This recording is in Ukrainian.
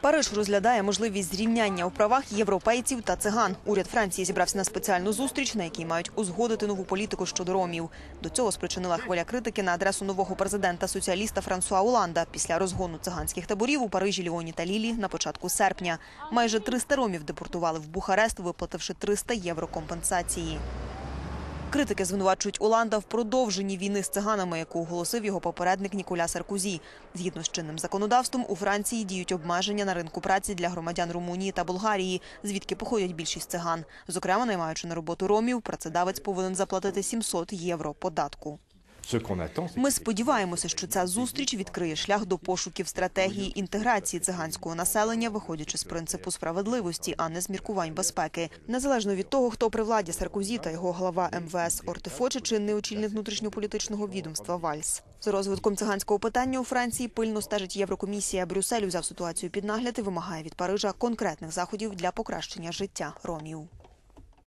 Париж розглядає можливість зрівняння у правах європейців та циган. Уряд Франції зібрався на спеціальну зустріч, на якій мають узгодити нову політику щодо ромів. До цього спричинила хвиля критики на адресу нового президента соціаліста Франсуа Оланда після розгону циганських таборів у Парижі, Ліоні та Лілі на початку серпня. Майже 300 ромів депортували в Бухарест, виплативши 300 євро компенсації. Критики звинувачують Оланда в продовженні війни з циганами, яку оголосив його попередник Ніколя Саркузі. Згідно з чинним законодавством, у Франції діють обмеження на ринку праці для громадян Румунії та Болгарії, звідки походять більшість циган. Зокрема, наймаючи на роботу ромів, працедавець повинен заплатити 700 євро податку. Ми сподіваємося, що ця зустріч відкриє шлях до пошуків стратегії інтеграції циганського населення, виходячи з принципу справедливості, а не з міркувань безпеки. Незалежно від того, хто при владі Саркозі та його глава МВС Ортефоче чи не очільник внутрішньополітичного відомства Вальс. За розвитком циганського питання у Франції пильно стежить Єврокомісія. Брюссель взяв ситуацію під нагляд і вимагає від Парижа конкретних заходів для покращення життя ромів.